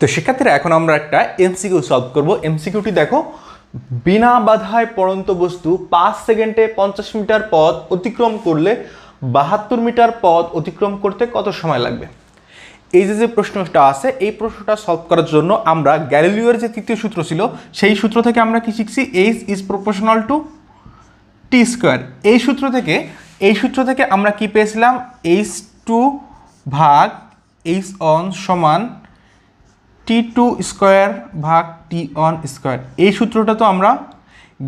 তো শিক্ষার্থীরা এখন আমরা একটা এমসিকিউ সলভ করব। এমসিকিউটি দেখো, বিনা বাধায় পড়ন্ত বস্তু, পাঁচ সেকেন্ডে পঞ্চাশ মিটার পথ অতিক্রম করলে বাহাত্তর মিটার পথ অতিক্রম করতে কত সময় লাগবে? এই যে যে প্রশ্নটা আছে, এই প্রশ্নটা সলভ করার জন্য আমরা গ্যালিলিওর যে তৃতীয় সূত্র ছিল, সেই সূত্র থেকে আমরা কি শিখছি? H is proportional to T square এই সূত্র থেকে, এই সূত্র থেকে আমরা কি পেয়েছিলাম? এইচ টু ভাগ এইচ অন সমান টি টু স্কোয়ার ভাগ টি অন স্কোয়ার এই সূত্রটা তো আমরা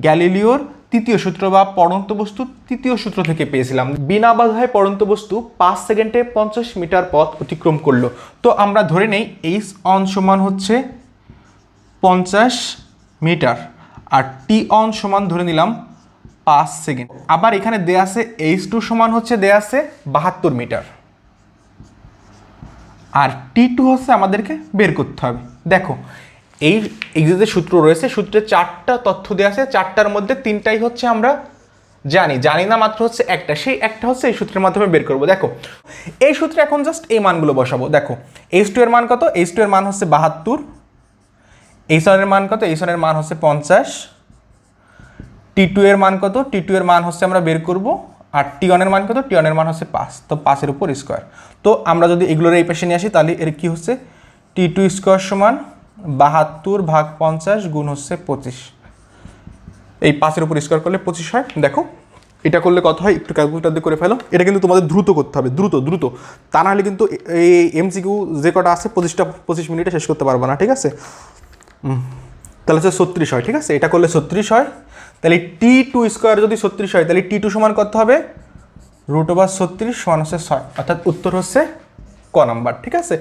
গ্যালিলিওর তৃতীয় সূত্র বা পড়ন্ত বস্তু তৃতীয় সূত্র থেকে পেয়েছিলাম। বিনা বাধায় পড়ন্ত বস্তু পাঁচ সেকেন্ডে পঞ্চাশ মিটার পথ অতিক্রম করল। তো আমরা ধরে নেই এইচ অন সমান হচ্ছে পঞ্চাশ মিটার। আর টি অন সমান ধরে নিলাম পাঁচ সেকেন্ড। আবার এখানে দেয়া আছে এইচ টু সমান হচ্ছে দেয়া আছে বাহাত্তর মিটার। আর টি টু হচ্ছে আমাদেরকে বের করতে হবে। দেখো, এই এই যে সূত্র রয়েছে, সূত্রে চারটা তথ্য দেওয়া আছে, চারটার মধ্যে তিনটাই হচ্ছে আমরা জানি। জানি না মাত্র হচ্ছে একটা, সেই একটা হচ্ছে এই সূত্রের মাধ্যমে বের করব। দেখো, এই সূত্রে এখন জাস্ট এই মানগুলো বসাবো। দেখো এইচ টু এর মান কত? এইচ টু এর মান হচ্ছে বাহাত্তর। এইচ ওয়ানের মান কত? এইচ ওয়ানের মান হচ্ছে পঞ্চাশ। টি টু এর মান কত? টি টু এর মান হচ্ছে আমরা বের করব। আর টি ওয়ানের মান কত? টি ওয়ানের মান হচ্ছে পাঁচ। তো পাঁচের উপর স্কোয়ার তো আমরা যদি এগুলোর এই পাশে নিয়ে আসি, তাহলে এর কি হচ্ছে? টি টু স্কোয়ার সমান বাহাত্তর ভাগ পঞ্চাশ গুণ হচ্ছে পঁচিশ। এই পাঁচের উপর স্কোয়ার করলে পঁচিশ হয়। দেখো, এটা করলে কত হয়? একটু ক্যালকুলেটার দিয়ে করে ফেলো। এটা কিন্তু তোমাদের দ্রুত করতে হবে। দ্রুত দ্রুত। তা নাহলে কিন্তু এই এমসিকিউ যে কটা আছে, পঁচিশটা, পঁচিশ মিনিটে শেষ করতে পারব না, ঠিক আছে। তাহলে হচ্ছে ছত্রিশ হয়, ঠিক আছে? এটা করলে ছত্রিশ হয়। তাহলে টি টু স্কোয়ার যদি ছত্রিশ হয়, তাহলে টি টু সমান কত হবে? রুট ওভার ছত্রিশ সমান হচ্ছে ছয়। অর্থাৎ উত্তর হচ্ছে ক নাম্বার ঠিক আছে?